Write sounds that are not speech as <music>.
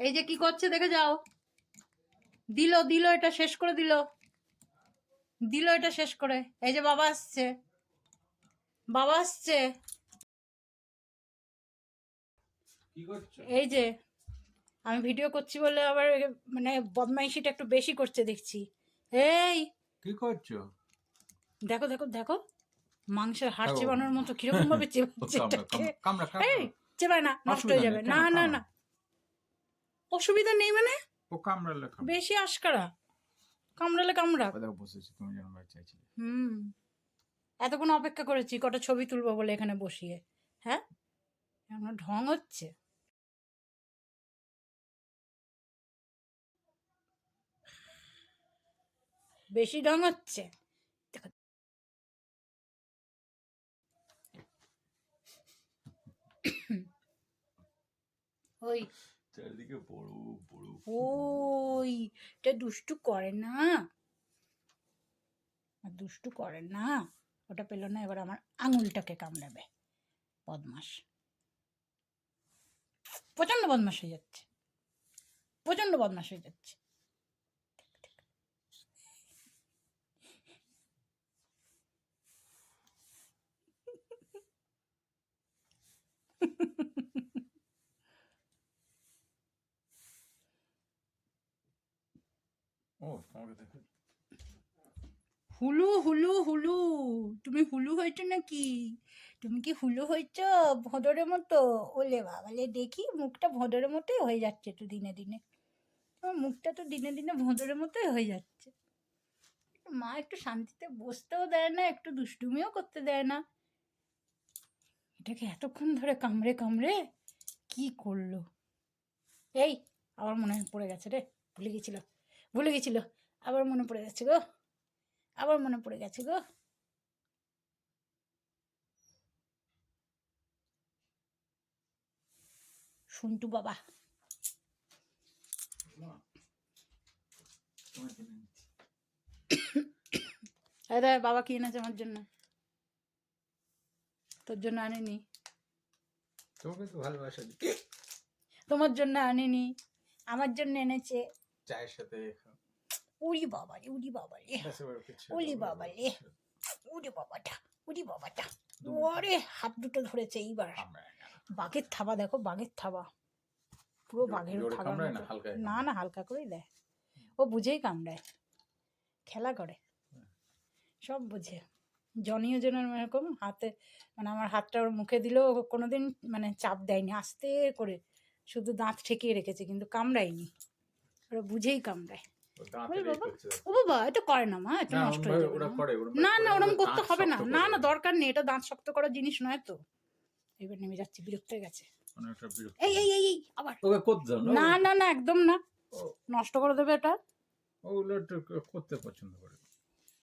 এই যে কি করছে দেখে যাও। দিল দিল এটা শেষ করে দিল। দিল এটা শেষ করে। এই যে বাবা আসছে। বাবা আসছে। এই যে আমি ভিডিও করছি বলে আবার মানে বদমাইশিটা একটু বেশি করছে দেখছি। এই! কি করছ? দেখো দেখো দেখো। মাংসের হাড়। চেবানোর মতো কীরকম ভাবে <laughs> চেবাচ্ছে এই চেবায় না নষ্ট হয়ে যাবে। না না না। অসুবিধা নেই মানে? ও কামড়ালে বেশি আশকারা। কামড়ালে কামড়া বসেছি তুমি যেন চাইছিলে হুম। এতক্ষণ অপেক্ষা করেছি কটা ছবি তুলবো বলে এখানে বসিয়ে। হ্যাঁ? এমন ঢং হচ্ছে। বেশি ঢং হচ্ছে। ওই চারিদিকে বড় বড় ওই এটা দুষ্টু করে না। আর দুষ্টু করে না ওটা পেল না এবার আমার আঙুলটাকে কামড়াবে। বদমাস প্রচণ্ড বদমাস হয়ে যাচ্ছে। প্রচণ্ড বদমাস হয়ে যাচ্ছে। হুলু হুলু হুলু, তুমি হুলু হয়েছো নাকি? তুমি কি হুলু হয়েছ ভোঁদরের মতো? ওলে বাবালে দেখি মুখটা ভোঁদরের মতোই হয়ে যাচ্ছে তো দিনে দিনে। তোমার মুখটা তো দিনে দিনে ভোঁদরের মতোই হয়ে যাচ্ছে। মা একটু শান্তিতে বসতেও দেয় না, একটু দুষ্টুমিও করতে দেয় না। এটাকে এতক্ষণ ধরে কামড়ে কামড়ে কি করল? এই আবার মনে পড়ে গেছে রে, ভুলে গেছিল ভুলে গেছিল। আবার মনে পড়ে গেছে গো। আবার মনে পড়ে গেছে গো। সন্টু বাবা। দেখ বাবা কি এনেছে আমার জন্য? তোর জন্য আনিনি। তোমাকে তো ভালোবাসা তোমার জন্য আনিনি। আমার জন্য এনেছে। চায়ের সাথে। উড়ি বাবা রে উড়ি বাবা রে ব্যাস ওলি বাবা রে। উড়ি বাবাটা উড়ি বাবাটা ওরে হাত দুটো ধরেছে এইবার। বাঘের থাবা দেখো বাঘের থাবা। পুরো বাঘের জোরে না, না হালকা করেই দেয়। ও বুঝেই কামড়ায়। খেলা করে। সব বুঝে। জনিও যেন এরকম হাতে মানে আমার হাতটা ওর মুখে দিলেও কোনোদিন মানে চাপ দেয়নি। আস্তে করে। শুধু দাঁত ঠেকিয়ে রেখেছে কিন্তু কামড়ায়নি। ওরা বুঝেই কামড়ায়। ও বাবা এটা করে না মা এটা না, নষ্ট হয়ে যাবে না। করে, না ভাবে না করে, ওরম ওরা করতে হবে না। না না দরকার নেই এটা দাঁত শক্ত করার জিনিস নয় তো। এবার নেমে যাচ্ছে বিরক্ত হয়ে গেছে। এই এই এই এই আবার। ওকে করতে না না না একদম না। নষ্ট করে দেবে এটা। ওগুলো করতে পছন্দ করে।